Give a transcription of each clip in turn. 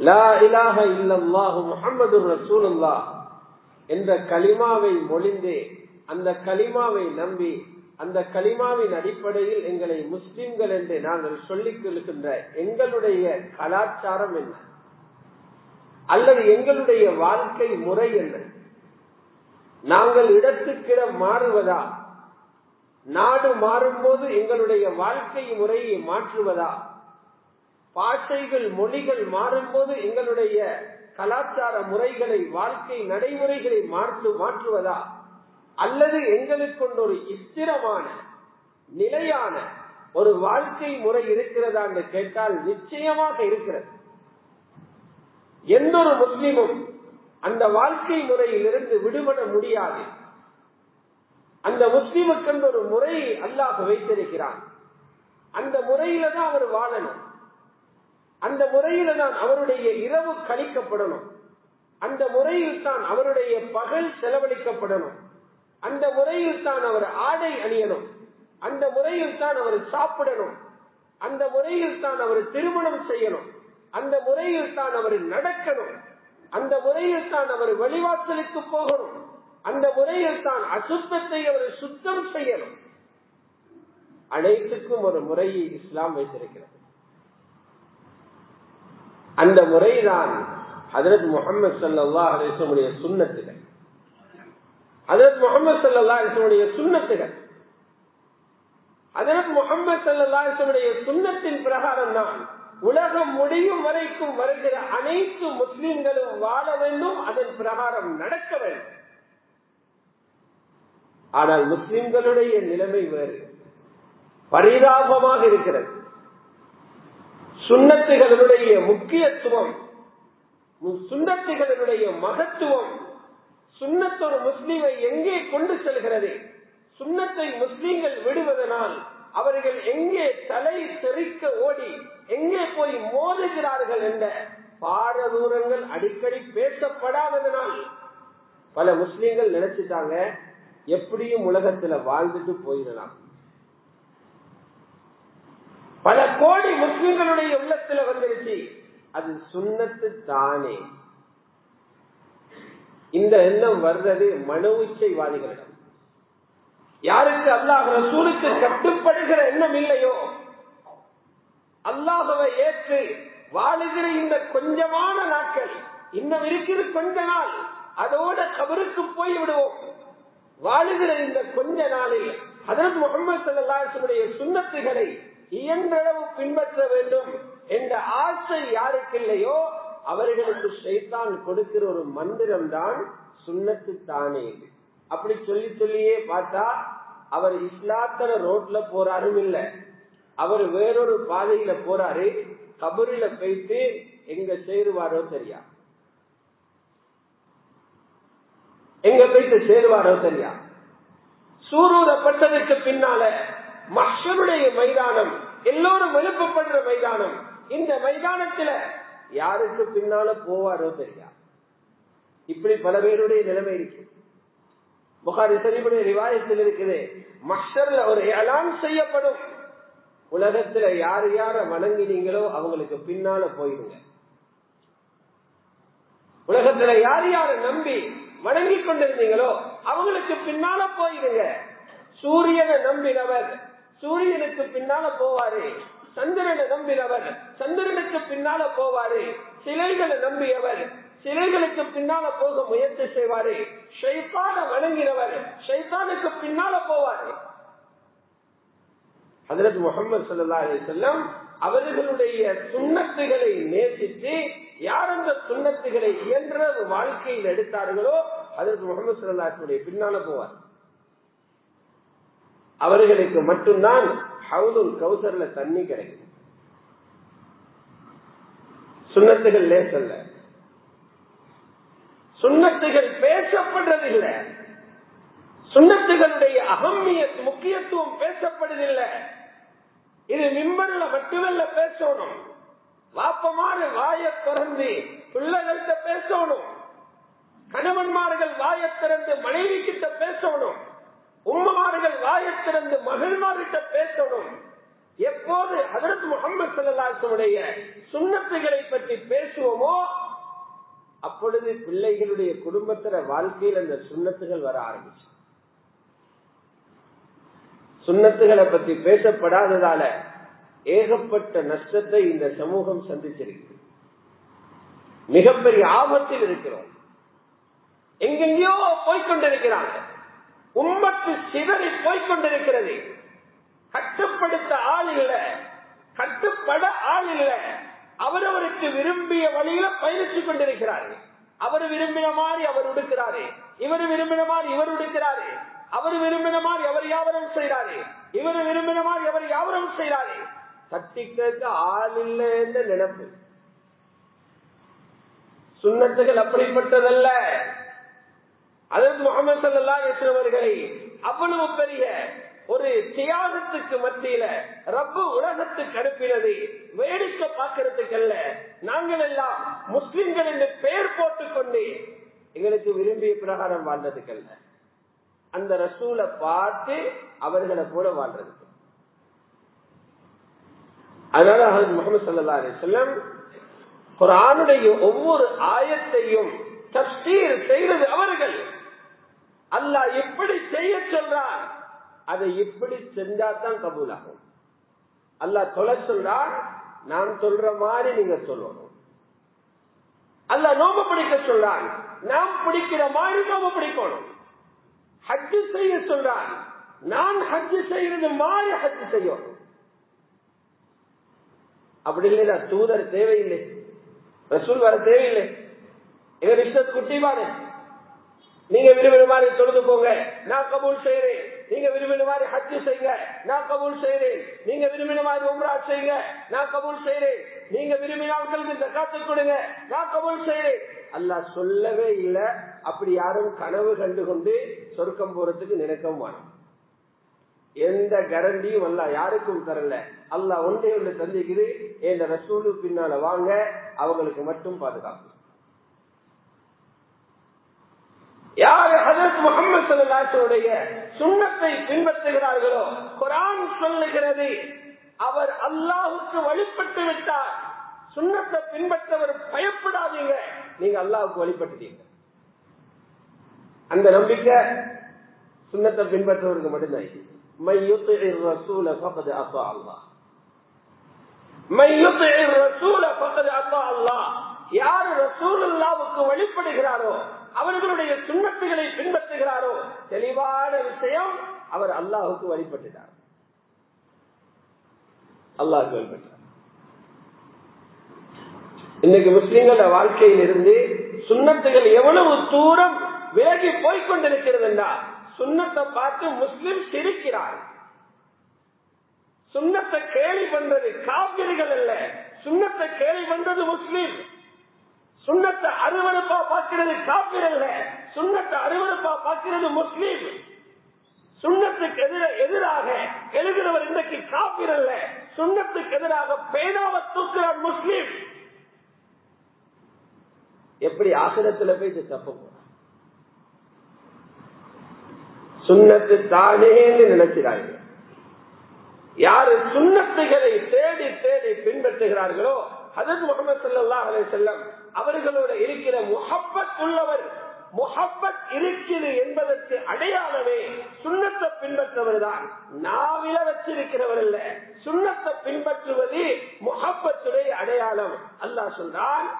லா இலாஹ இல்லல்லாஹு முஹம்மது ரசூலுல்லா என்ற கலிமாவை மொழிந்து அந்த கலிமாவை நம்பி அந்த கலிமாவின் அடிப்படையில் எங்களை முஸ்லிம்கள் என்று நாங்கள் சொல்லிக் கொள்கின்ற எங்களுடைய கலாச்சாரம் என்ன? அல்லது எங்களுடைய வாழ்க்கை முறை என்ன? நாங்கள் இடத்துக்கிடம் மாறுவதா? நாடு மாறும்போது எங்களுடைய வாழ்க்கை முறையை மாற்றுவதா? பாஷைகள் மொழிகள் மாறும்போது எங்களுடைய கலாச்சார முறைகளை வாழ்க்கை நடைமுறைகளை மாற்று மாற்றுவதா? அல்லது எங்களுக்கு ஒரு இத்திரமான நிலையான ஒரு வாழ்க்கை முறை இருக்கிறதா என்று கேட்டால் நிச்சயமாக இருக்கிறது. எந்த ஒரு முஸ்லிமும் அந்த வாழ்க்கை முறையிலிருந்து விடுபட முடியாது. அந்த முஸ்லிமுக்கு ஒரு முறை அல்லாஹ் வைத்திருக்கிறான். அந்த முறையில தான் அவர் வாழணும். அந்த முறையில தான் அவருடைய இரவு கழிக்கப்படணும் அந்த முறையில் தான் அவருடைய பகல் செலவழிக்கப்படணும். அந்த முறையில் தான் அவர் ஆடை அணியணும். அந்த முறையில் தான் அவர் சாப்பிடணும். அந்த முறையில் தான் அவர் திருமணம் செய்யணும். அந்த முறையில் தான் அவர் நடக்கணும். அந்த முறையில் தான் அவர் வழிவாசலுக்கு போகணும். அந்த முறையில் தான் அசுத்தத்தை அவர் சுத்தம் செய்யணும். அனைத்துக்கும் ஒரு முறையை இஸ்லாம் வைத்திருக்கிறது. அந்த முறைதான் ஹதரத் முகமது சல்லா அலிசமுடைய சுண்ணத்துகள். ஹதரத் முகமது சல்லா அலிசமுடைய சுண்ணத்துகள். ஹதரத் முகமது சல்லா அலிசமுடைய சுண்ணத்தின் பிரகாரம் தான் உலகம் முடியும் வரைக்கும் வருகிற அனைத்து முஸ்லிம்களும் வாழ வேண்டும் அதன் பிரகாரம் நடக்க வேண்டும். ஆனால் முஸ்லிம்களுடைய நிலைமை வேறு. பரிதாபமாக இருக்கிறது. சுண்ணத்துகளுடைய முக்கியத்துவம் சுண்ணத்துகளுடைய மகத்துவம் சுண்ணத்தொரு முஸ்லீமை எங்கே கொண்டு செல்கிறது? சுண்ணத்தை முஸ்லீம்கள் விடுவதனால் அவர்கள் எங்கே தலை தெறிக்க ஓடி எங்கே போய் மோதுகிறார்கள் என்ற பாரதூரங்கள் அடிக்கடி பேசப்படாததனால் பல முஸ்லீம்கள் நினைச்சிட்டாங்க எப்படியும் உலகத்துல வாழ்ந்துட்டு போயிடலாம். பல கோடி முஸ்லிம்களுடைய உள்ளத்துல வந்துருச்சு. அது சுண்ணத்து தானே இந்த எண்ணம் வர்றது மனு உச்சைவாதிகளிடம். யாருக்கு அல்லாஹ் ரசூலுக்கு கட்டுப்படுகிற எண்ணம் இல்லையோ? அல்லாஹவை ஏற்று வாழுகிற இந்த கொஞ்சமான நாட்கள் இன்னும் இருக்கிற கொஞ்ச நாள் அதோட கபருக்கு போய் விடுவோம். வாழுகிற இந்த கொஞ்ச நாளில் அதற்கு முகமது சல்லாசுடைய சுண்ணத்துகளை இயன்றளவு பின்பற்ற வேண்டும் என்ற ஆசை யாருக்கு இல்லையோ அவர்களுக்கு ஷைத்தான் கொடுக்கிற ஒரு மந்திரம் தான் சுண்ணத்து தானே அப்படி சொல்லி சொல்லியே பார்த்தா அவர் இஸ்லாத்தர ரோட்ல போறாரும் இல்ல. அவர் வேறொரு பாதையில போறாரு கபரில போயிட்டு எங்க சேருவாரோ தெரியா? எங்க போயிட்டு சேருவாரோ தெரியா? சூரூரப்பட்டதுக்கு பின்னால மஷருடைய மைதானம் எல்லோரும் எழுப்பப்படுற மைதானம். இந்த மைதானத்துல யாருக்கு பின்னால போவாரோ தெரியா? இப்படி பல பேருடைய நிலைமை இருக்கு. புகாரி சரிபுடைய ரிவாயத்தில் இருக்குது மஷர்ல ஒரு எலான் செய்யப்படும். உலகத்துல யார் யார வணங்கினீங்களோ அவங்களுக்கு பின்னால போயிடுங்க. உலகத்துல யார் யார நம்பி வணங்கி கொண்டிருந்தீங்களோ அவங்களுக்கு பின்னால போயிடுங்க. சூரியனை நம்பினவர் சூரியனுக்கு பின்னால போவாரு. சந்திரனை நம்பினவர். சந்திரனுக்கு பின்னால போவாரு. சிலைகளை நம்பியவர். சிலைகளுக்கு பின்னால போக முயற்சி செய்வாரு. ஷைத்தான வணங்கினவர். ஷைத்தானுக்கு பின்னால போவாரு. ஹதரத் முகமது சல்லா செல்லம் அவர்களுடைய சுண்ணத்துகளை நேசித்து யார் அந்த சுண்ணத்துகளை இயன்ற வாழ்க்கையில் எடுத்தார்களோ அதற்கு முகமது சல்லாஹுடைய பின்னால போவார். அவர்களுக்கு மட்டும்தான் ஹவுதுல் கௌசர்ல தண்ணி கிடைக்கும். சுண்ணத்துகள் லேசல்ல சுண்ணத்துகள் பேசப்படுறதில்லை. சுண்ணத்துகளுடைய அகமிய முக்கியத்துவம் பேசப்படுதில்லை. இது மிம்பர்ல மட்டுமல்ல பேசணும். வாப்பமாறு வாய திறந்து பிள்ளைகள்கிட்ட பேசணும். கணவன்மார்கள் வாய திறந்து மனைவி கிட்ட பேசணும். உம்மமார்கள் வாயத்திறந்து மகிழ்மார்கிட்ட பேசணும். எப்போது ஹதரத் முகமது சல்லாசனுடைய சுண்ணத்துகளை பற்றி பேசுவோமோ அப்பொழுது பிள்ளைகளுடைய குடும்பத்தில வாழ்க்கையில் அந்த சுண்ணத்துகள் வர ஆரம்பிச்சு. சுண்ணத்துகளை பற்றி பேசப்படாததால ஏகப்பட்ட நஷ்டத்தை இந்த சமூகம் சந்திச்சிருக்கு. மிகப்பெரிய ஆபத்தில் இருக்கிறோம். எங்கெங்கயோ போய்கொண்டிருக்கிறாங்க உம்மத்து சிதறி போய்கொண்டிருக்கிறது கட்டுப்படுத்த ஆள் இல்ல. கட்டுப்பட ஆள் இல்ல. அவரவருக்கு விரும்பிய வழியில பயிற்சி கொண்டிருக்கிறாரு அவர் விரும்பின மாதிரி அவர் உடுக்கிறாரு. இவர் விரும்பின மாதிரி இவர் உடுக்கிறாரு. அவர் விரும்பின மாதிரி அவர் யாவரம் செய்யறாரு இவர் விரும்பின மாதிரி அவர் யாவரம் செய்யறாரு தட்டி கேட்க ஆள் இல்லை என்ற நினைப்பு. சுண்ணத்துகள் அப்படிப்பட்டதல்ல. அதற்கு முகமது சல்லா அவர்களை அவ்வளவு பெரிய ஒரு தியாகத்துக்கு மத்தியில ரப்பு உலகத்துக்கு அனுப்பினது வேடிக்கை பார்க்கறதுக்கு அல்ல நாங்கள் எல்லாம் முஸ்லிம்கள் என்று பெயர் போட்டுக்கொண்டு எங்களுக்கு விரும்பிய பிரகாரம் வாழ்றதுக்கு அல்ல அந்த ரசூலை பார்த்து அவர்களை போல வாழ்றதுக்கு. அதனால முகமது சல்லா அலி குரானுடைய ஒவ்வொரு ஆயத்தையும் தப்சீர் செய்வது அவர்கள். அல்லா எப்படி செய்ய சொல்றான்? அதை எப்படி செஞ்சாதான் கபூல் ஆகும் அல்லாஹ் தொலை சொல்றான் நான் சொல்ற மாதிரி நீங்க சொல்லணும். அல்ல நோம பிடிக்க சொல்றான் நாம் பிடிக்கிற மாதிரி நோம பிடிக்கணும். ஹஜ்ஜு செய்ய சொல்றான் நான் ஹஜ்ஜு செய்யறது மாதிரி ஹஜ்ஜு செய்யணும். அப்படி இல்லையா தூதர் தேவையில்லை. ரசூல் வர தேவையில்லை. எங்க இஷ்டத்து குட்டிவாரு நீங்க விரும்பின மாதிரி தொழுது போங்க. நான் கபூல் செய்யறேன் நீங்க விரும்பின மாதிரி ஹஜ்ஜு செய்யுங்க நான் கபூல் செய்யறேன் நீங்க விரும்பின மாதிரி உம்ரா செய்யுங்க நான் கபூல் செய்யறேன் நீங்க விரும்பினவர்களுக்கு ஜக்காத்து கொடுங்க. நான் கபூல் செய்யறேன் அல்லாஹ் சொல்லவே இல்லை. அப்படி யாரும் கனவு கண்டு கொண்டு சொர்க்கம் போறதுக்கு நினைக்கவும் வேணும் எந்த கரண்டியும் அல்ல யாருக்கும் தரல. அல்ல ஒன்றே ஒன்று தந்திக்குது என் ரசூலு பின்னால வாங்க. அவங்களுக்கு மட்டும் பாதுகாப்பு. யாரு ஹசரத் முகமது சுண்ணத்தை பின்பற்றுகிறார்களோ? குரான் சொல்லுகிறது அவர் அல்லாஹுக்கு வழிபட்டு விட்டார். சுண்ணத்தை பின்பற்றவர் பயப்படாதீங்க. நீங்க அல்லாவுக்கு வழிபட்டுட்டீங்க. அந்த நம்பிக்கை சுண்ணத்தை பின்பற்றவருக்கு மட்டும்தான். யாரு ரசூல் அல்லாவுக்கு வழிபடுகிறாரோ அவர்களுடைய சுண்ணத்துகளை பின்பற்றுகிறாரோ? தெளிவான விஷயம் அவர் அல்லாஹுக்கு வழிபட்டுட்டார். அல்லாஹுக்கு வழிபட்டார். இன்னைக்கு முஸ்லிம்கள வாழ்க்கையில் இருந்து சுண்ணத்துகள் எவ்வளவு தூரம் விலகி போய்கொண்டிருக்கிறது என்றால் சுண்ணத்தை பார்த்து முஸ்லிம் சிரிக்கிறார். சுண்ணத்தை கேள்வி பண்றது காவிரிகள் அல்ல. சுண்ணத்தை கேள்வி பண்றது முஸ்லீம். சுண்ணத்தை அருவறுப்பா பார்க்கிறது காப்பீர் அல்ல. சுண்ணத்தை அருவறுப்பா பார்க்கிறது முஸ்லீம். சுண்ணத்துக்கு எதிர எதிராக எழுதுகிறவர் இன்றைக்கு காப்பீர் அல்ல. சுண்ணத்துக்கு எதிராக பேனாவை தூக்குறார் முஸ்லீம். எப்படி ஆசிரத்தில் போய் தப்ப சுண்ணத்து தானே நினைக்கிறாங்க யாரு சுண்ணத்துகளை தேடி தேடி பின்பற்றுகிறார்களோ அதற்கு முகமது சல்லா அலை செல்லம் அவர்களோட இருக்கிற முகப்பத் உள்ளவர் முகப்பத் இருக்குது என்பதற்கு அடையாளமே சுண்ணத்தை பின்பற்றவர் தான். நாவில வச்சிருக்கிறவர் இல்ல சுண்ணத்தை பின்பற்றுவது முகப்பத்துடைய அடையாளம். அல்லா சொல்றான்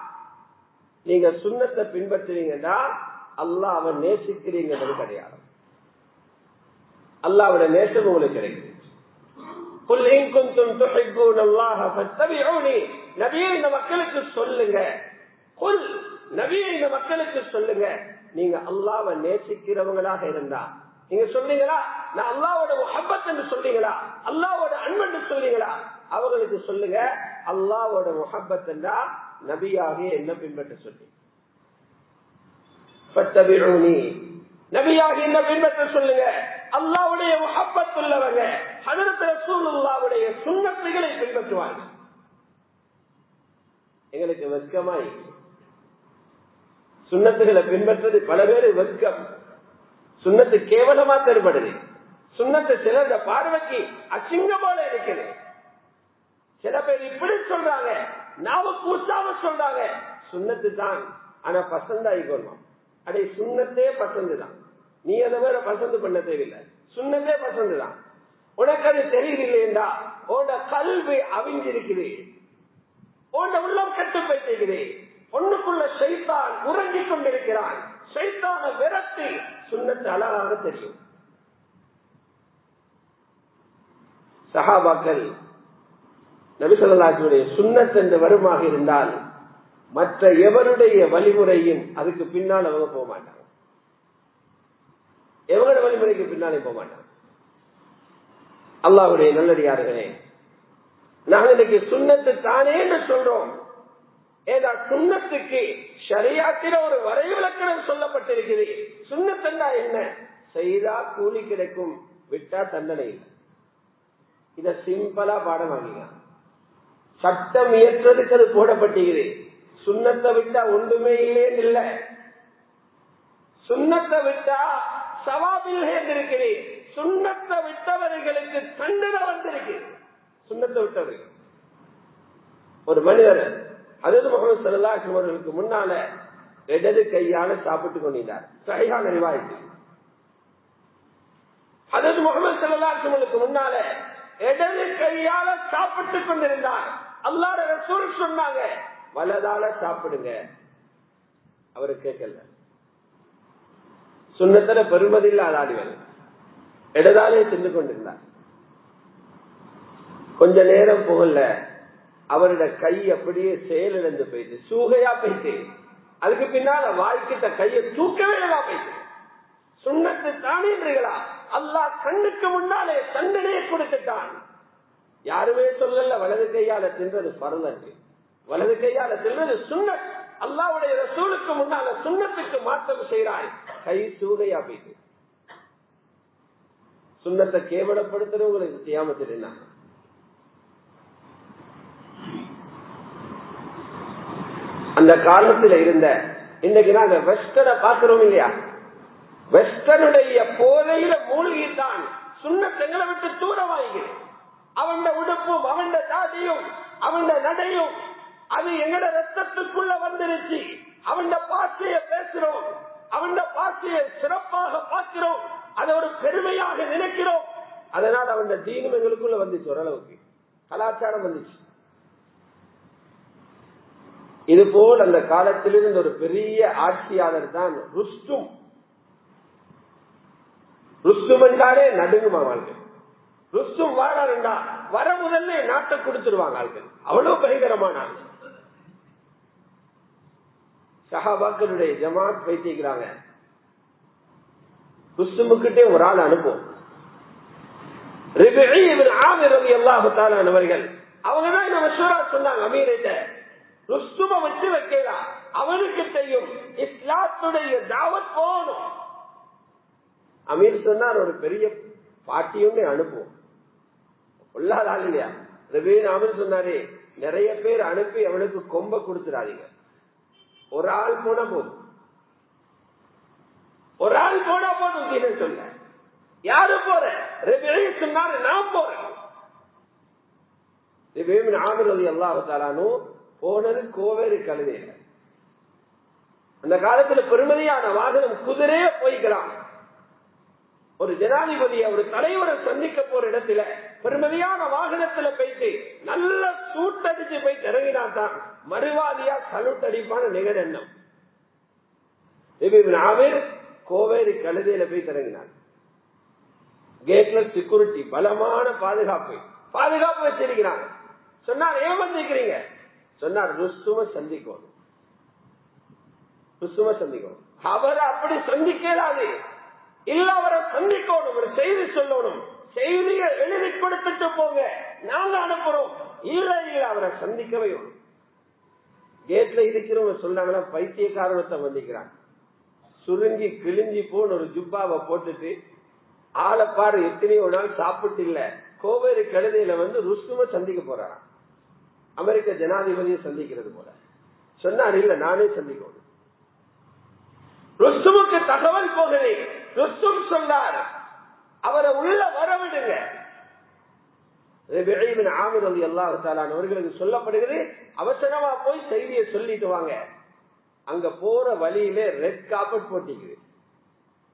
நீங்க சுண்ணத்தை பின்பற்றுறீங்கன்னா அல்லா அவன் நேசிக்கிறீங்கிறது அடையாளம். அல்லாவோட நேசம் உங்களுக்கு கிடைக்கும். மக்களுக்கு சொல்லுங்க. குல் நபியை இந்த மக்களுக்கு சொல்லுங்க. நீங்க அல்லாவை நேசிக்கிறவங்களாக இருந்தா. நீங்க சொல்றீங்களா நான் அல்லாவோட முஹப்பத் என்று சொல்றீங்களா அல்லாவோட அன்பு என்று சொல்றீங்களா அவர்களுக்கு சொல்லுங்க. அல்லாவோட முஹப்பத் என்றா நபியாக என்ன பின்பற்ற சொல்லி. நபியாக என்ன பின்பற்ற சொல்லுங்க? அல்லாவுடைய முகப்பத் உள்ளவங்க ஹதரத் ரசூலுல்லாவுடைய சுண்ணத்துகளை பின்பற்றுவாங்க எங்களுக்கு வெட்கமாய் சுண்ணத்துகளை பின்பற்றது பல பேரு வெக்கம் சுண்ணத்து கேவலமா தென்படுது சுண்ணத்து சிலந்த பார்வைக்கு அசிங்கமான இருக்குது சில பேர் இப்படி சொல்றாங்க. நாம கூச்சாம சொல்றாங்க. சுண்ணத்து தான். ஆனா பசந்தாயிக்கணும் அடே சுண்ணத்தே பசந்து தான். நீ அதை வேற பசந்து பண்ண தேவையில்லை. சுண்ணத்தே பசந்து தான். உனக்கு அது தெரியவில்லைண்டா உன்னோட கல்வி அவிஞ்சிருக்குது உன்னோட உள்ளம் கட்டு போயிட்டு ஒண்ணுக்குள்ள சைத்தான் உறங்கிக் கொண்டிருக்கிறான். சைத்தான விரட்டி சுண்ணத்து அழகாக தெரியும். சஹாபாக்கள் நபிசல்லாத்துடைய சுண்ணத் என்று வருமாக இருந்தால் மற்ற எவருடைய வழிமுறையும் அதுக்கு பின்னால் அவங்க போக மாட்டாங்க. எவரோட வழிமுறைக்கு பின்னாலே போக மாட்டாங்க. அல்லாவுடைய நல்லடியார்களே நாங்க இன்னைக்கு சுண்ணத்து தானே என்று சொல்றோம். ஏதா சுண்ணத்துக்கு சரியாத்திர ஒரு வரைவிலக்கணம் சொல்லப்பட்டிருக்குது. சுண்ணத்தண்டா என்ன? செய்தா கூலி கிடைக்கும் விட்டா தண்டனை. இல்லை இத சிம்பிளா பாடமாகிங்க சட்டம் இயற்றதுக்கு அது போடப்பட்டுகிறது சுண்ணத்தை விட்டா ஒன்றுமே இல்லேன்னு இல்லை. சுண்ணத்தை விட்டா சவாபில் இருக்கிறேன் சுண்ணத்தை விட்டவர்களுக்கு தண்டனை வந்திருக்கு. சுண்ணத்தை விட்டவர்கள். ஒரு மனிதர் அதாவது முகமது சல்லா அவர்களுக்கு முன்னால இடது கையால சாப்பிட்டு கொண்டிருந்தார். சரியான ரிவாய்க்கு அதாவது முகமது சல்லா அவர்களுக்கு முன்னால இடது கையால சாப்பிட்டு கொண்டிருந்தார். அல்லாட ரசூல் சொன்னாங்க வலதால சாப்பிடுங்க. அவரு கேட்கல. சுண்ணத்துல பெருமதியில் ஆடிவர் இடதாலே சென்று கொண்டிருந்தார். கொஞ்ச நேரம் போகல. அவரோட கை அப்படியே செயலிழந்து போயிட்டு சூகையா போயிட்டு அதுக்கு பின்னால வாய்க்கிட்ட கையை தூக்கவே இல்லா போயிட்டு சுண்ணத்து தானேன்றீங்களா அல்லாஹ் கண்ணுக்கு முன்னாலே தண்டனையை கொடுத்துட்டான். யாருமே சொல்லல வலது கையால தின்றது பரலன்று வலது கையால தின்றது சுண்ணத். அல்லாவுடைய ரசூலுக்கு முன்னால சுண்ணத்துக்கு மாற்றம் செய்கிறாய் கை சூகையா போயிட்டு சுண்ணத்தை கேவலப்படுத்துறவங்களுக்கு செய்யாமத்தில் என்ன? அந்த காலத்துல இருந்த இன்னைக்கு நாங்க வெஸ்டர்னை பாக்குறோம் இல்லையா? வெஸ்டனுடைய போதையில மூழ்கித்தான் சுண்ணத்தங்களை விட்டு தூரமாகிறேன் அவன் உடுப்பும் அவன் தாடியும் அவன் நடையும் அது எங்கட ரத்தத்துக்குள்ள வந்துருச்சு. அவன் பாசைய பேசுறோம். அவன் பாசைய சிறப்பாக பார்க்கிறோம். அதை ஒரு பெருமையாக நினைக்கிறோம். அதனால் அவன் தீனும் எங்களுக்குள்ள வந்துச்சு ஓரளவுக்கு. கலாச்சாரம் வந்துச்சு. இது போல் அந்த காலத்திலிருந்து ஒரு பெரிய ஆட்சியாளர் தான் ருஸ்டும் ருஸ்டும் என்றாலே நடுங்குமா வாழ்க்கை ருஸ்டும் வாழாருண்டா வர முதல்ல நாட்டை கொடுத்துருவாங்க ஆள்கள். அவ்வளவு பயங்கரமான ஆள் சஹாபாக்களுடைய ஜமாத் வைத்திருக்கிறாங்க ருஸ்துமுக்கிட்டே ஒரு ஆள் அனுப்புவோம். அவர்கள். அவங்கதான் நம்ம சொன்னாங்க அமீர்கிட்ட ருஸ்தும வச்சு வைக்கலாம் அவனுக்கு தெரியும் இஸ்லாத்துடைய தாவத் போகணும். அமீர் சொன்னார் ஒரு பெரிய பாட்டியும் அனுப்புவோம். உள்ளாதான் இல்லையா? ரவீன் அமீர் சொன்னாரே நிறைய பேர் அனுப்பி அவனுக்கு கொம்ப கொடுத்துடாதீங்க. ஒரு ஆள் போன போதும். ஒரு ஆள் போனா போதும் சொல்ல யாரு போற? சொன்னாரு நான் போறேன். ரவி ஆமீர் போனது கோவேறு கழுதையில அந்த காலத்துல பெருமதியான வாகனம் குதிரையே போய்க்கிறான் ஒரு ஜனாதிபதியை ஒரு தலைவரை சந்திக்க போற இடத்துல பெருமதியான வாகனத்துல போயிட்டு நல்ல சூட்டடிச்சு போய் இறங்கினா தான் மறுவாதியா சலுட் அடிப்பான நிகழெண்ணம் ஆமீர் கோவேரி கழுதையில போய் திறங்கினார் கேட்ல செக்யூரிட்டி பலமான பாதுகாப்பு பாதுகாப்பு வச்சிருக்கிறாங்க சொன்னார் ஏன் வந்திருக்கிறீங்க சொன்னா ருசும சந்திக்கணும் ருசும சந்திக்கணும் அவரை அப்படி சந்திக்கலாது இல்ல அவரை சந்திக்கணும் ஒரு செய்தி சொல்லணும். செய்தியை எழுதி கொடுத்துட்டு போங்க. நாங்க அனுப்புறோம். இல்ல இல்ல அவரை சந்திக்கவே கேட்ல இருக்கிறவங்க சொல்றாங்கன்னா பைத்தியக்காரத்தை வந்திக்கிறாங்க சுருங்கி கிழிஞ்சி போன ஒரு ஜுப்பாவை போட்டுட்டு ஆளை பாரு எத்தனையோ நாள் சாப்பிட்டு இல்ல. கோவேரி கழுதையில வந்து ருசும சந்திக்க போறாராம். அமெரிக்க ஜனாதிபதியை சந்திக்கிறது போல. சொன்னார் இல்ல நானே சந்திக்கணும். ருஸ்துமுக்கு தகவல் போகுது ருஸ்தும் சொன்னார் அவரை உள்ள வரவிடுங்க. ஆமிர் அலி அவர்களுக்கு சொல்லப்படுகிறது அவசரமா போய் செய்தியை சொல்லிட்டு வாங்க. அங்க போற வழியிலே ரெட் காப்பட் போட்டிக்குது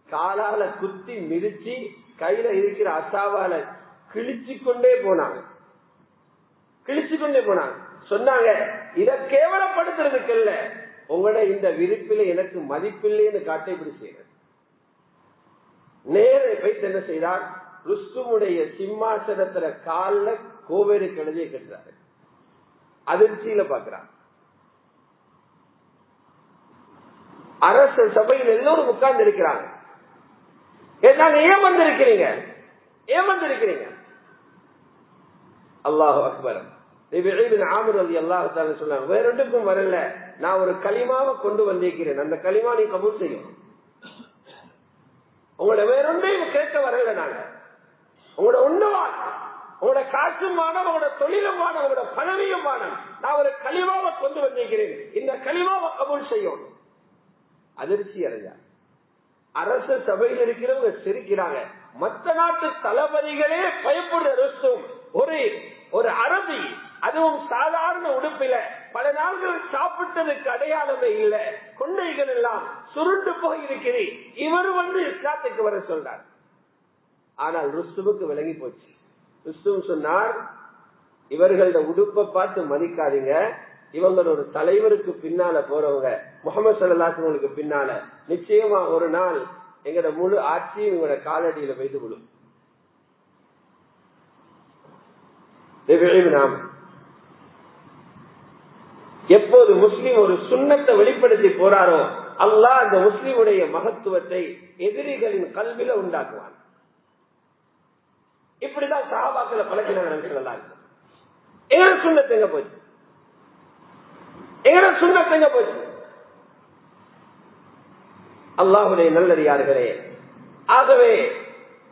காலால குத்தி மிதிச்சு கையில இருக்கிற அசாவால கிழிச்சு கொண்டே போனாங்க. கிழிச்சு கொண்டே போனாங்க சொன்னாங்க இத கேவலப்படுத்துறதுக்கு இல்ல. உங்களோட இந்த விருப்பில எனக்கு மதிப்பில்லைன்னு காட்ட இப்படி செய்யறது நேர வைத்து என்ன செய்தார்? ருஸ்துமுடைய சிம்மாசனத்துல கால கோவேறு கழுதிய கட்டுறாரு. அதிர்ச்சியில பாக்குறான் அரச சபையில் எல்லோரும் உட்கார்ந்து இருக்கிறாங்க. நாங்க ஏமாந்து இருக்கிறீங்க ஏமாந்து இருக்கிறீங்க அல்லாஹு அக்பர். ஆமர் சொன்னாங்க வரல. நான் ஒரு களிமாவை கொண்டு வந்திருக்கிறேன். அந்த களிமா நீ கபூர் செய்யும். உங்களோட வேறொன்றையும் கேட்க வரல நாங்க. உங்களோட ஒண்ணுவான் உங்களோட காற்றும் மானம் உங்களோட தொழிலும் மானம் உங்களோட பதவியும் மானம் நான் ஒரு களிமாவை கொண்டு வந்திருக்கிறேன். இந்த களிமாவை கபூல் செய்யும். அதிர்ச்சி அடையா. அரச சபையில் இருக்கிறவங்க சிரிக்கிறாங்க. மற்ற நாட்டு தளபதிகளே பயப்படுற ஒரு ஒரு அரபி அதுவும் சாதாரண உடுப்பில. பல நாள்கள் சாப்பிட்டதுக்கு அடையாளமே இல்ல. கொண்டைகள் எல்லாம் சுருண்டு போய் இருக்கிறேன் இவர் வந்து இஸ்லாத்துக்கு வர சொல்றார். ஆனால் ருஸ்துவுக்கு விலகி போச்சு. ருஸ்தும் சொன்னார் இவர்களோட உடுப்பை பார்த்து மதிக்காதீங்க. இவங்க ஒரு தலைவருக்கு பின்னால போறவங்க முகமது சல்லாசங்களுக்கு பின்னால நிச்சயமா ஒரு நாள் எங்கட முழு ஆட்சியும் இவங்களோட காலடியில வைத்து விடும் நாம் எப்போது முஸ்லீம் ஒரு சுண்ணத்தை வெளிப்படுத்தி போறாரோ அல்லாஹ் அந்த முஸ்லீமுடைய மகத்துவத்தை எதிரிகளின் கல்வியில உண்டாக்குவான். இப்படிதான் சாபாக்கில பழக்கினாங்க சொல்லலாம் எங்க சுண்ணத்தை போச்சு? எங்கட சுண்ணத்தை போச்சு? அல்லாஹுடைய நல்லடியார்களே ஆகவே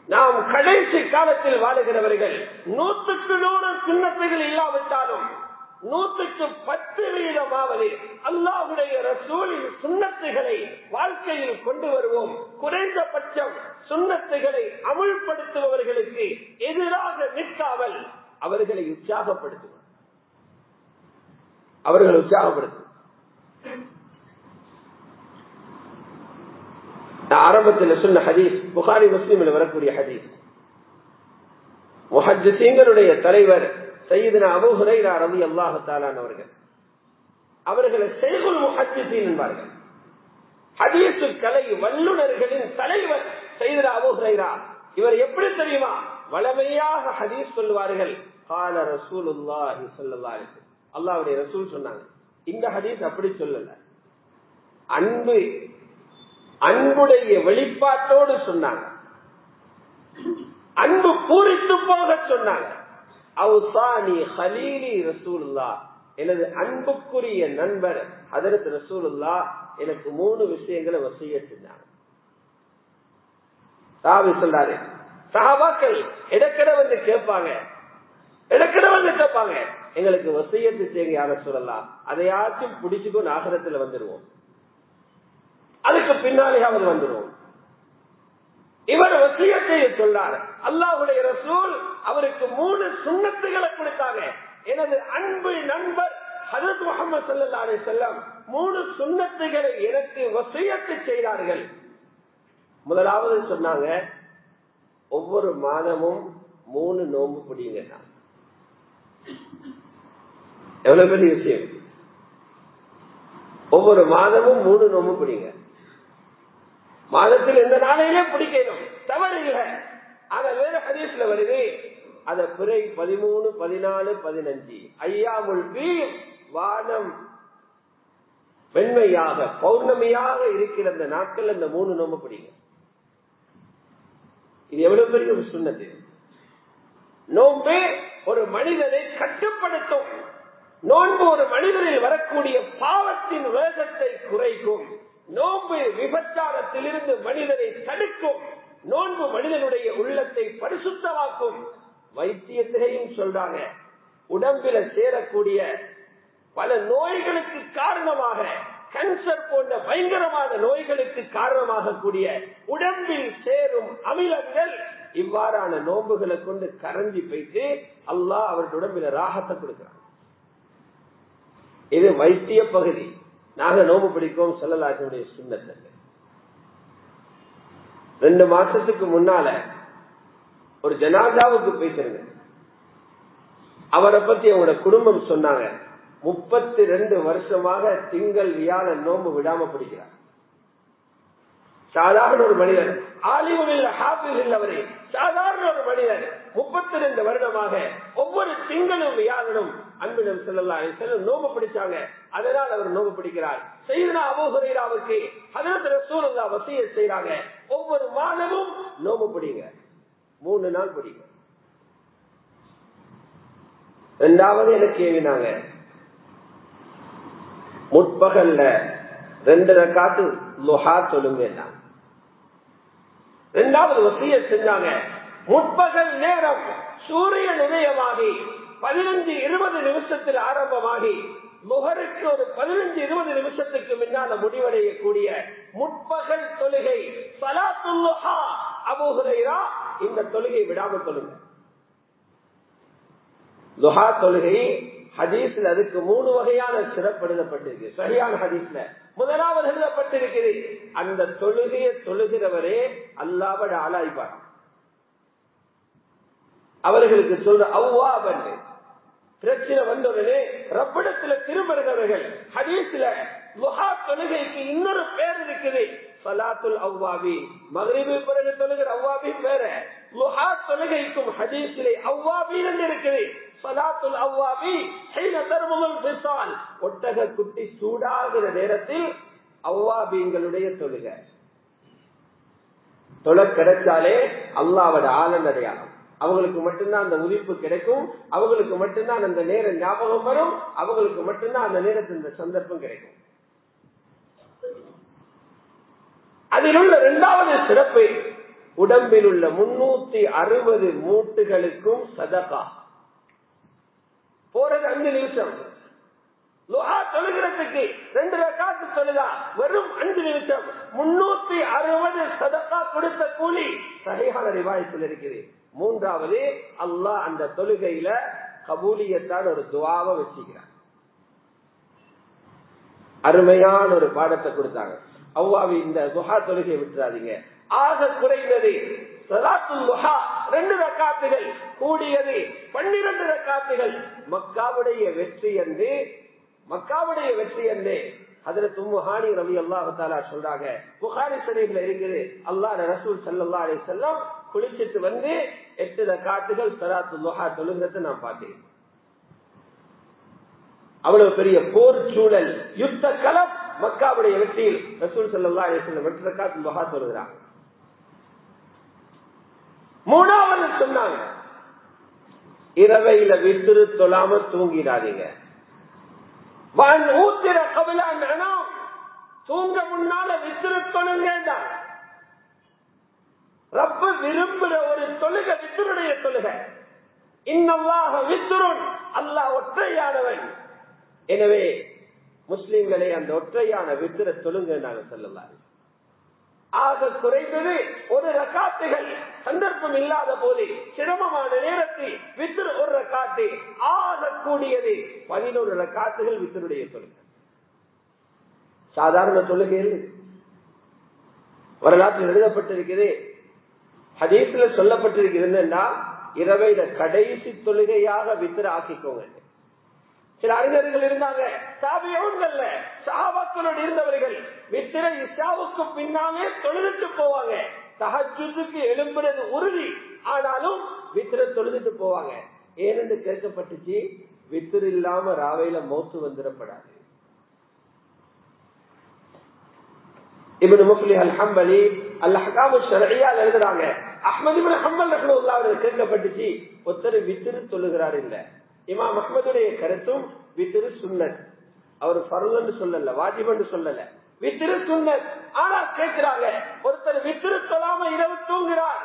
நாம் கடைசி காலத்தில் வாழுகிறவர்கள் நூற்றுக்கு நூறு சுண்ணத்துகள் இல்லாவிட்டாலும் நூற்றுக்கு பத்து வீதமாவது அல்லாவுடைய ரசூலின் சுண்ணத்துகளை வாழ்க்கையில் கொண்டு வருவோம். குறைந்தபட்சம் சுண்ணத்துகளை அமுல்படுத்துபவர்களுக்கு எதிராக நிற்காமல் அவர்களை உற்சாகப்படுத்துவோம். அவர்களை உற்சாகப்படுத்தும் ஆரம்பத்தில் சொன்ன ஹதீஸ் புகாரி முஸ்லீமில் வரக்கூடிய ஹதீஸ். முஹஜிங்களுடைய தலைவர் சையதுனா அபு ஹுரைரா ரவி அல்லாஹத்தாலான் அவர்கள். அவர்களை செய்குல் முஹஜிசீன் என்பார்கள். ஹதீசு கலை வல்லுநர்களின் தலைவர் செய்தா அபு ஹுரைரா. இவர் எப்படி தெரியுமா? வளமையாக ஹதீஸ் சொல்லுவார்கள். கால ரசூலுல்லாஹி ஸல்லல்லாஹு அலைஹி அல்லாஹ்வுடைய ரசூல் சொன்னாங்க. இந்த ஹதீஸ் அப்படி சொல்லல. அன்பு அன்புடைய வெளிப்பாட்டோடு சொன்னாங்க. அன்பு பூரித்து போக சொன்னாங்க. அவுசானி ஹலீலி ரசூலுல்லா. எனது அன்புக்குரிய நண்பர் அதற்கு ரசூலுல்லா எனக்கு மூணு விஷயங்களை வசிய செஞ்சாங்க சாவி சொல்றாரு சஹாபாக்கள் இடக்கட வந்து கேட்பாங்க. இடக்கட வந்து கேட்பாங்க. எங்களுக்கு வசியத்து செய்ய யார சொல்லலாம் அதையாச்சும் பிடிச்சுக்கோ நாகரத்துல வந்துடுவோம் அதுக்கு பின்னாலேயாவது வந்துடுவோம் இவர் வசியத்தை சொன்னார் அல்லாஹுடைய ரசூல் அவருக்கு மூணு சுண்ணத்துகளை கொடுத்தாங்க. எனது அன்பு நண்பர் ஹசரத் முகமது சல்லா அலி செல்லம் மூணு சுண்ணத்துகளை எனக்கு வசியத்து செய்தார்கள். முதலாவது சொன்னாங்க ஒவ்வொரு மாதமும் மூணு நோம்பு பிடிங்க எவ்வளவு பெரிய விஷயம்? ஒவ்வொரு மாதமும் மூணு நோம்பு பிடிங்க மாதத்தில் எந்த நாளையிலே பிடிக்கணும்? தவறு இல்லை. ஆனா வேற ஹதீஸ்ல வருது அத பிறை பதிமூணு பதினாலு பதினஞ்சு. ஐயாமுல் வீர் வானம் வெண்மையாக பௌர்ணமியாக இருக்கிற அந்த நாட்கள் அந்த மூணு நோம்பு பிடிங்க. இது எவ்வளவு பெரிய சொன்னது சுண்ணது ஒரு மனிதனை கட்டுப்படுத்தும். நோன்பு ஒரு மனிதனில் வரக்கூடிய பாவத்தின் வேகத்தை குறைக்கும். நோன்பு விபச்சாரத்திலிருந்து மனிதனை தடுக்கும். நோன்பு மனிதனுடைய உள்ளத்தை பரிசுத்தமாக்கும். வைத்தியத்திலையும் சொல்றாங்க உடம்பில சேரக்கூடிய பல நோய்களுக்கு காரணமாக கேன்சர் போன்ற பயங்கரமான நோய்களுக்கு காரணமாக கூடிய உடம்பில் சேரும் அமிலங்கள் இவ்வாறான நோன்புகளை கொண்டு கரைஞ்சி போயிட்டு அல்லாஹ் அவருடைய உடம்பில ராகத்தை கொடுக்கிறான். இது வைத்திய பகுதி. நாங்க நோம்பு பிடிப்போம் செல்லலாசனுடைய சுண்ணத்தில் ரெண்டு மாசத்துக்கு முன்னால ஒரு ஜனாதாவுக்கு பேசுறேங்க அவரை பத்தி அவங்களோட குடும்பம் சொன்னாங்க. முப்பத்தி ரெண்டு வருஷமாக திங்கள் வியாழன் நோம்பு விடாம பிடிக்கிறார். சாதாரண ஒரு மனிதன். ஆலிமும் இல்ல இல்லவரே சாதாரண ஒரு மனிதன். முப்பத்தி ரெண்டு வருடமாக ஒவ்வொரு திங்களும் வியாழனும் அன்பிடம் செல்லலாம் செல்லும் நோம்பு பிடிச்சாங்க. அதனால் அவர் நோம்பு பிடிக்கிறார். செய்தனா அபோஹரைராவுக்கு அதனால சூழலா வசிய செய்யறாங்க ஒவ்வொரு மாதமும் நோம்பு பிடிங்க. மூணு நாள் பிடிங்க. ரெண்டாவது எனக்கு ஏவினாங்க முற்பகல்ல ரெண்டரை காத்து லுஹா சொல்லுங்க ரெண்டாவது வசிய செஞ்சாங்க. முற்பகல் நேரம் சூரியன் உதயமாகி பதினஞ்சு இருபது நிமிஷத்தில் ஆரம்பமாகி முகருக்கு ஒரு பதினஞ்சு இருபது நிமிஷத்துக்கு முன்னால முடிவடையக்கூடிய முற்பகல் தொழுகை சலாத்துல்லா அபுஹுரைரா இந்த தொழுகை விடாமல் தொழுங்க. லுஹா தொழுகை ஹதீஸ்ல அதுக்கு மூணு வகையான சிறப்பு எழுதப்பட்டிருக்கு. சரியான ஹதீஸ்ல முதலாவது எழுதப்பட்டிருக்கிறது. அந்த தொழுகையை தொழுகிறவரே அல்லாவட ஆளாய்ப்பார். அவர்களுக்கு சொல்ற அவ்வாபன் பிரச்சனை வந்தவுடனே ரப்பிடத்துல திரும்புகிறவர்கள் ஹதீஸ்ல லுஹா தொழுகைக்கு இன்னொரு பேர் இருக்குது. சலாத்துல் அவ்வாபி. மகரிபு பிறகு தொழுகிற அவ்வாபி பேர. லுஹா தொழுகைக்கும் ஹதீஸிலே அவ்வாபி இருக்குது. சலாத்துல் அவ்வாபி தர்மமும் ஒட்டக குட்டி சூடாகிற நேரத்தில் அவ்வாபிங்களுடைய தொழுக. தொலை கிடைச்சாலே அல்லாவோட ஆனந்த அடையாளம் அவங்களுக்கு மட்டும்தான் அந்த உதிப்பு கிடைக்கும் அவங்களுக்கு மட்டும்தான் அந்த நேரம் ஞாபகம் வரும் அவங்களுக்கு மட்டும்தான் அந்த நேரத்தில் இந்த சந்தர்ப்பம் கிடைக்கும். அதில் உள்ள இரண்டாவது சிறப்பு உடம்பில் உள்ள முன்னூத்தி அறுபது மூட்டுகளுக்கும் சதகா. போறது அஞ்சு நிமிஷம். தொழுகிறதுக்கு ரெண்டு ரக்காத்து தொழுதா? வெறும் அஞ்சு நிமிஷம். முன்னூத்தி அறுபது சதக்கா கொடுத்த கூலி சரியான ரிவாயத்தில் இருக்கிறேன். மூன்றாவது அல்லாஹ் அந்த தொழுகையில கபூலியத்தான் ஒரு துவாவை வச்சுக்கிறார் அருமையான ஒரு பாடத்தை கொடுத்தாங்க. அவ்வாவி இந்த துஹா தொழுகையை விட்டுறாதீங்க. ஆக குறைந்தது ரெண்டு ரக்காத்துகள் கூடியது பன்னிரண்டு ரக்காத்துகள். மக்காவுடைய வெற்றி என்று மக்காவுடைய வெற்றி என்று அதுல தும்முஹானி ரவி அல்லாஹாலா சொல்றாங்க. புகாரி ஷரீஃப்ல இருக்குது. அல்லாஹ் ரசூல் சல்லா அலி செல்லம் குளிச்சிட்டு வந்து எட்டு ரக்காத்துகள் சராத்து லோஹா தொழுகிறத நான் பார்த்தேன் அவ்வளவு பெரிய போர் சூழல். யுத்த களம் மக்காவுடைய வெற்றியில் ரசூல் சல்லா அலி செல்லம் எட்டு ரக்காத்து லோஹா தொழுகிறாங்க மூணாவது சொன்னாங்க. இரவையில விட்டுரு தொழாம தூங்கிடாதீங்க. தூங்க முன்னால வித்திரு தொழுங்க ரப்ப விரும்புற ஒரு தொழுக வித்தருடைய தொழுக. இன்னல்லாக வித்துருன் அல்லாஹ் ஒற்றையானவன். எனவே முஸ்லிம்களை அந்த ஒற்றையான வித்திர தொழுங்க நாங்க சொல்லலாம். ஆக குறைந்தது ஒரு ரக்காத்துகள் சந்தர்ப்பம் இல்லாத போது சிரமமான நேரத்தில் வித்திரு ஒரு ரக்காத்து ஆக பதினோரு ரக்காத்துகள் வித்தருடைய தொழுகை. சாதாரண தொழுகையில் வரலாற்றில் எழுதப்பட்டிருக்கிறது ஹதீஸ்ல சொல்லப்பட்டிருக்கிறதுன்னா இரவையில கடைசி தொழுகையாக வித்திர ஆக்கிக்கோங்க. சில அறிஞர்கள் இருந்தாங்க சாபியோன்கள்ல சாபாக்களோடு இருந்தவர்கள் வித்திர இஷாவுக்கு பின்னாலே தொழுதுட்டு போவாங்க. சஹஜுக்கு எழும்புறது உறுதி. ஆனாலும் வித்திர தொழுதுட்டு போவாங்க. ஏனென்று கேட்கப்பட்டுச்சு? வித்திரு இல்லாம ராவையில மௌத்து வந்துடப்படாது. இவனு முஃப்லி அல்ஹம்பலி அல் ஹகாமு ஷரழியால் எழுதுறாங்க அஹ்மது ஹம்பல் ரஹ்மத்துல்லாஹி கேட்கப்பட்டுச்சு ஒருத்தர் வித்திரு சொல்லுகிறார் இல்ல இமாம் அஹ்மதுடைய கருத்தும் வித்திரு சுன்னத். அவர் பருவன்னு சொல்லல வாஜிபன்னு சொல்லல. வித்திரு சுன்னத். ஆனா கேட்கிறாங்க ஒருத்தர் வித்திரு சொல்லாம இரவு தூங்குகிறார்.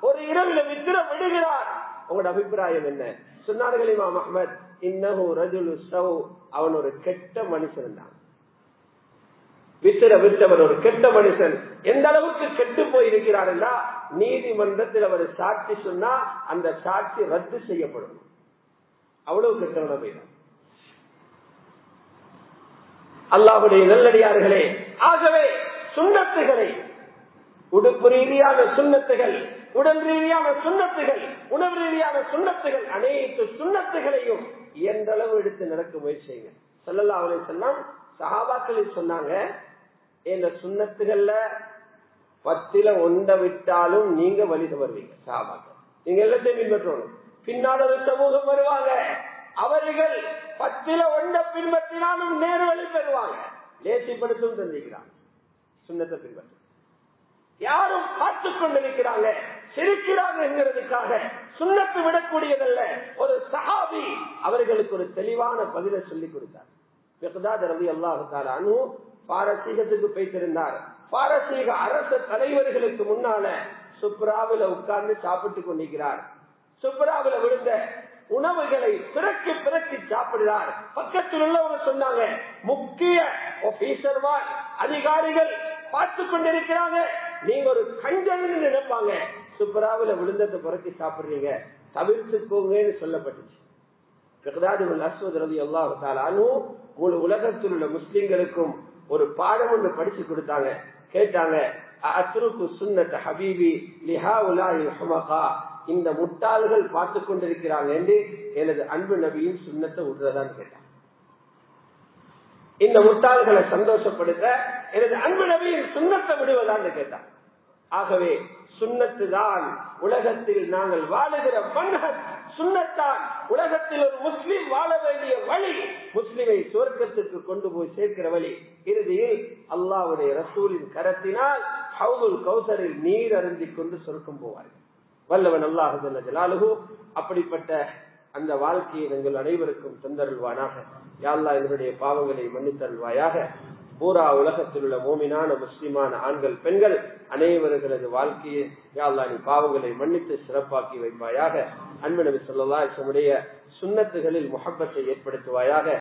ஒரு இரவுல வித்திர விடுகிறார். உங்களோட அபிப்பிராயம் என்ன? சொன்னார்கள் இமாம் அஹ்மத் இன்னஹு ரஜுலு அவன் ஒரு கெட்ட மனுஷன் தான். வித்திர வித்தவன் ஒரு கெட்ட மனுஷன். எந்த அளவுக்கு கெட்டு போய் இருக்கிறார் என்றா நீதிமன்றத்தில் அவர் சாட்சி சொன்னா அந்த சாட்சி ரத்து செய்யப்படும். அவ்வளவு கெட்டவன போயிடும் நல்லடியார்களே ஆகவே சுண்ணத்துகளை உடுப்பு ரீதியான சுண்ணத்துகள் உடல் ரீதியான சுண்ணத்துகள் உணவு ரீதியான சுண்ணத்துகள் அனைத்து சுண்ணத்துகளையும் இயன்றளவு எடுத்து நடக்க முயற்சி செய்யுங்க. சொல்லலாம் அவரை சொல்லாம் சகாபாக்களை சொன்னாங்க இந்த சுண்ணத்துகள்ல பத்தில ஒன்றை விட்டாலும் நீங்க வழி வருவீங்க சகாபாக்கள் நீங்க எல்லாத்தையும் பின்பற்றணும். பின்னால் ஒரு சமூகம் வருவாங்க. அவர்கள் பத்தில ஒன்றை பின்பற்றினாலும் நேர் வழி பெறுவாங்க லேசிப்படுத்தும் தந்திக்கிறாங்க சுண்ணத்தை பின்பற்ற யாரும் பார்த்துக் கொண்டிருக்கிறாங்க. சிரிக்கிறாங்க என்கிறதுக்காக சுண்ணத்து விடக்கூடியதல்ல. ஒரு சஹாபி அவர்களுக்கு ஒரு தெளிவான பதிலை சொல்லிக் கொடுத்தார். ரவி அல்லாஹு பாரசீகத்துக்கு போய்த்திருந்தார். பாரசீக அரச தலைவர்களுக்கு முன்னால சுப்ராவில உட்கார்ந்து சாப்பிட்டு கொண்டிருக்கிறார். சுப்ராவில விழுந்த உணவுகளை பிறக்கி பிறக்கி சாப்பிடுறார் பக்கத்தில் உள்ளவங்க சொன்னாங்க முக்கிய அதிகாரிகள் பார்த்து கொண்டிருக்கிறாங்க. நீங்க ஒரு கஞ்சன் நினைப்பாங்க. சுப்ராவில விழுந்ததை பிறக்கி சாப்பிடுறீங்க. தவிர்த்துக்கோங்கன்னு சொல்லப்பட்டுச்சு. உலகத்தில் உள்ள முஸ்லிம்களுக்கும் ஒரு பாடம் ஒன்று படிச்சு கொடுத்தாங்க. கேட்டாங்க அத்ருக்கு சுன்னத் ஹபீபி லிஹா இந்த முட்டாள்கள் பார்த்து கொண்டிருக்கிறாங்க என்று எனது அன்பு நபியின் சுண்ணத்தை விடுறதான்னு கேட்டாங்க. இந்த முட்டாள்களை சந்தோஷப்படுத்த எனது அன்பு நபியின் சுண்ணத்தை விடுவதான்னு கேட்டான் ஆகவே சுண்ணத்து தான் உலகத்தில் நாங்கள் வாழுகிற மன்னர் சுண்ணத்தான். உலகத்தில் ஒரு முஸ்லீம் வாழ வேண்டிய வழி முஸ்லிமை சுவர்க்கத்திற்கு கொண்டு போய் சேர்க்கிற வழி. இறுதியில் அல்லாவுடைய ரசூலின் கரத்தினால் ஹவுதுல் கௌசரில் நீர் அருந்தி கொண்டு சொர்க்கம் போவார்கள். வல்லவன் அல்லாஹு ஜலாலுகு அப்படிப்பட்ட அந்த வாழ்க்கையை எங்கள் அனைவருக்கும் தந்தருள்வானாக. யாழ்லா என்னுடைய பாவங்களை மன்னித்தருள்வாயாக. பூரா உலகத்தில் உள்ள மோமினான முஸ்லிமான ஆண்கள் பெண்கள் அனைவர்களது வாழ்க்கையை யாழ்லா நீ பாவங்களை மன்னித்து சிறப்பாக்கி வைப்பாயாக. அன்பு நபி சொல்லா சுன்னத்துகளில் முகப்பத்தை ஏற்படுத்துவாயாக.